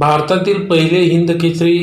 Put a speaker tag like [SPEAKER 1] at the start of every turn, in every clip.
[SPEAKER 1] भारतातील पहिले हिंद केसरी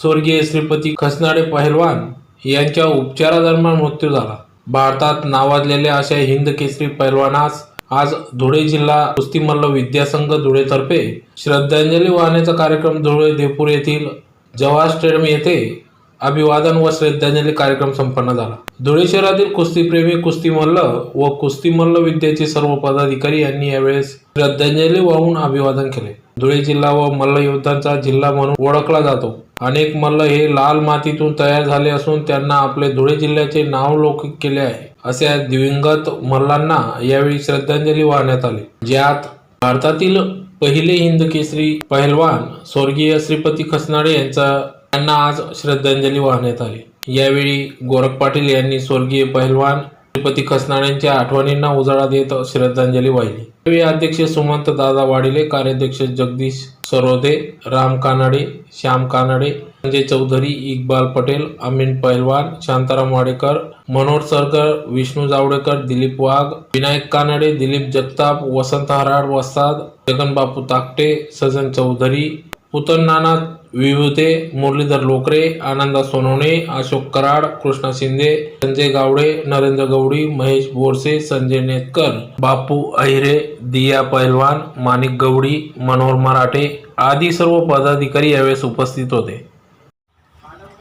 [SPEAKER 1] स्वर्गीय श्रीपती खसनाडे पहलवान यांच्या उपचारादरम्यान मृत्यू झाला. भारतात नावाजलेल्या अशा हिंद केसरी पहलवानास आज धुळे जिल्हा कुस्तीमल्ल विद्यासंघ धुळेतर्फे श्रद्धांजली वाहण्याचा कार्यक्रम धुळे देपूर येथील जवाहर स्टेडियम येथे अभिवादन व श्रद्धांजली कार्यक्रम संपन्न झाला. धुळे शहरातील कुस्तीप्रेमी कुस्तीमल्ल व कुस्तीमल्ल विद्याचे सर्व पदाधिकारी यांनी यावेळेस श्रद्धांजली वाहून अभिवादन केले. धुळे जिल्हा व मल्ल योद्धांचा जिल्हा म्हणून ओळखला जातो. अनेक मल्ल हे लाल मातीतून तयार झाले असून त्यांना आपले धुळे जिल्ह्याचे नाव लौकिक केले आहे. अशा दिवंगत मल्लांना यावेळी श्रद्धांजली वाहण्यात आली. ज्यात भारतातील पहिले हिंद केसरी पहलवान स्वर्गीय श्रीपती खसनाडे यांचा यांना आज श्रद्धांजली वाहण्यात आली. यावेळी गोरख पाटील यांनी स्वर्गीय पहलवान श्रीपती खसनाडेंच्या आठवणींना उजाळा देत श्रद्धांजली वाहिली. अध्यक्ष सुमंत दादा वाडिले कार्याध्यक्ष जगदीश सरोदे राम कानाडे श्याम कानाडे संजय चौधरी इक्बाल पटेल अमीन पैलवान शांताराम वाडेकर मनोहर सरकर विष्णू जावडेकर दिलीप वाघ विनायक कानडे दिलीप जगताप वसंत हराड वस्ताद जगनबापू ताकटे सजन चौधरी पुतन नाना विभूते मुरलीधर लोकरे आनंदा सोनवणे अशोक कराड कृष्णा शिंदे संजय गावडे नरेंद्र गवडी महेश बोरसे संजय नेतकर बापू अहिरे दिया पैलवान माणिक गवडी मनोहर मराठे आदी सर्व पदाधिकारी यावेळेस उपस्थित होते.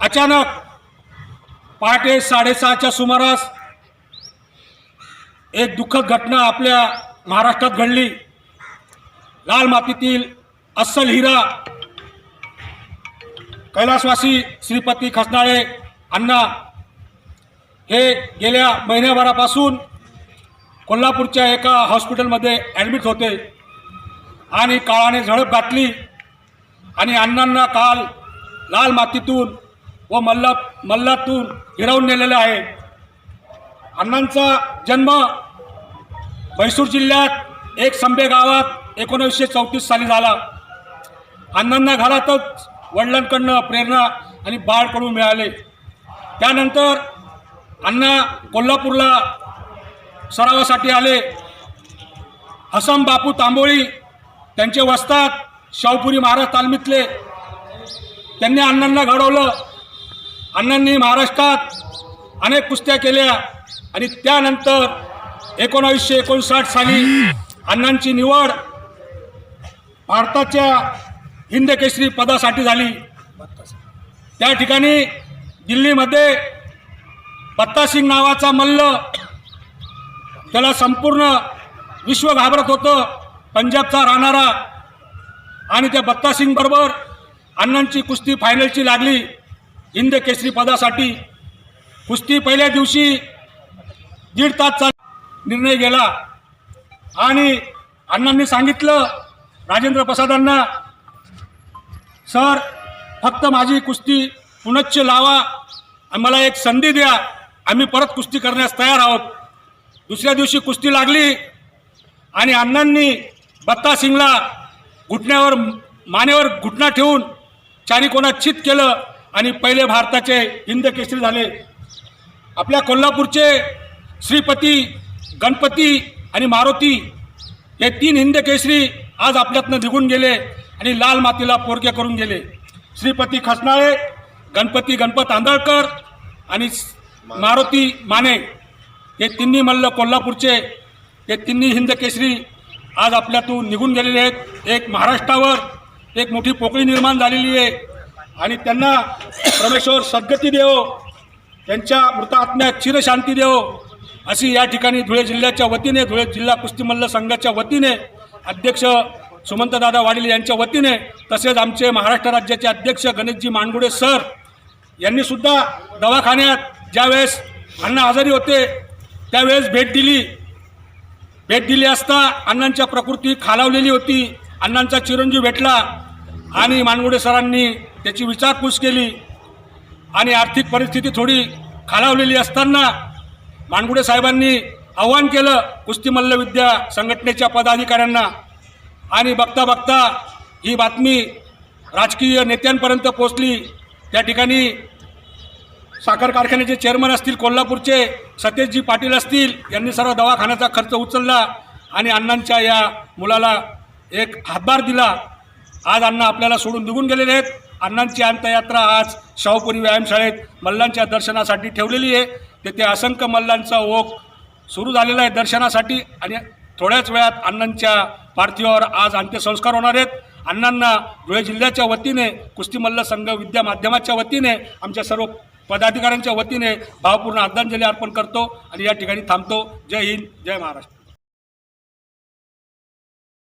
[SPEAKER 2] अचानक पहाटे साडेसहाच्या सुमारास एक दुःखद घटना आपल्या महाराष्ट्रात घडली. लाल मातीतील अस्सल हिरा कैलासवासी श्रीपती खसनाळे अण्णा हे गेल्या महिन्याभरापासून कोल्हापूरच्या एका हॉस्पिटलमध्ये ॲडमिट होते आणि काळाने झडप घातली आणि अण्णांना काल लाल मातीतून व मल्ला मल्लातून हिरावून नेलेलं आहे. अण्णांचा जन्म म्हैसूर जिल्ह्यात एक संबे गावात एकोणीसशे चौतीस साली झाला. अण्णांना घरातच वडिलांकडनं प्रेरणा आणि बाळकडून मिळाले. त्यानंतर अण्णा कोल्हापूरला सरावासाठी आले. हसम बापू तांबोळी त्यांचे वस्तात शाहपुरी महाराज तालमीतले. त्यांनी अण्णांना घडवलं. अण्णांनी महाराष्ट्रात अनेक कुस्त्या केल्या आणि त्यानंतर एकोणावीसशे एकोणसाठ साली अण्णांची निवड भारताच्या हिंदकेसरी पदासाठी झाली. त्या ठिकाणी दिल्लीमध्ये पत्तासिंग नावाचा मल्ल त्याला संपूर्ण विश्व घाबरत होतं. पंजाबचा राहणारा आणि त्या बत्तासिंगबरोबर अण्णांची कुस्ती फायनलची लागली. हिंद केसरी पदासाठी. कुस्ती पहिल्या दिवशी दीड तासचा निर्णय गेला. आणि अण्णांनी सांगितलं राजेंद्र प्रसादांना सर फक्त माझी कुस्ती पुनच्च लावा. आणि मला एक संधी द्या. आम्ही परत कुस्ती करण्यास तयार आहोत. दुसऱ्या दिवशी कुस्ती लागली आणि अण्णांनी बत्ता सिंगला घुटण्यावर मानेवर घुटणा ठेवून चारी कोणात केलं आणि पहिले भारताचे हिंद केसरी झाले. आपल्या कोल्हापूरचे श्रीपती गणपती आणि मारुती हे तीन हिंद केसरी आज आपल्यातनं निघून गेले. आणि लाल मातीला पोरके करून गेले. श्रीपती खसनाळे गणपती गणपत आंधळकर आणि मारुती माने हे तिन्ही मल्ल कोल्हापूरचे हे तिन्ही हिंदकेसरी आज आपल्यातून निघून गेलेले आहेत. एक महाराष्ट्रावर एक मोठी पोकळी निर्माण झालेली आहे. आणि त्यांना परमेश्वर सद्गती देवो त्यांच्या मृत आत्म्यात चिरशांती देव अशी या ठिकाणी धुळे जिल्ह्याच्या वतीने धुळे जिल्हा कुस्ती मल्ल संघाच्या वतीने अध्यक्ष सुमंतदादा वाडील यांच्या वतीने तसेच आमचे महाराष्ट्र राज्याचे अध्यक्ष गणेशजी मानगुडे सर यांनीसुद्धा दवाखान्यात ज्यावेळेस अण्णा आजारी होते त्यावेळेस भेट दिली. भेट दिली असता अण्णांच्या प्रकृती खालावलेली होती. अण्णांचा चिरंजीव भेटला आणि मानगुडे सरांनी त्याची विचारपूस केली आणि आर्थिक परिस्थिती थोडी खालावलेली असताना मानगुडे साहेबांनी आव्हान केलं कुस्ती मल्लविद्या संघटनेच्या पदाधिकाऱ्यांना आणि बघता बघता ही बातमी राजकीय नेत्यांपर्यंत पोचली त्या ठिकाणी साखर कारखान्याचे चेअरमन असतील कोल्हापूरचे सतेशजी पाटील असतील यांनी सर्व दवाखान्याचा खर्च उचलला आणि अण्णांच्या या मुलाला एक हातभार दिला. आज अण्णा आपल्याला सोडून निघून गेलेले आहेत. अण्णांची अंत्ययात्रा आज शाहूपुरी व्यायामशाळेत मल्लांच्या दर्शनासाठी ठेवलेली आहे. तेथे असंख्य मल्लांचा ओघ सुरू झालेला आहे दर्शनासाठी आणि थोड्याच वेळात अण्णांच्या पार्थिवावर आज अंत्यसंस्कार होणार आहेत. अण्णांना धुळे जिल्ह्याच्या वतीने कुस्ती मल्ल संघ विद्या माध्यमाच्या वतीने आमच्या सर्व पदाधिकाऱ्यांच्या वतीने भावपूर्ण आदरांजली अर्पण करतो आणि या ठिकाणी थांबतो. जय हिंद जय महाराष्ट्र.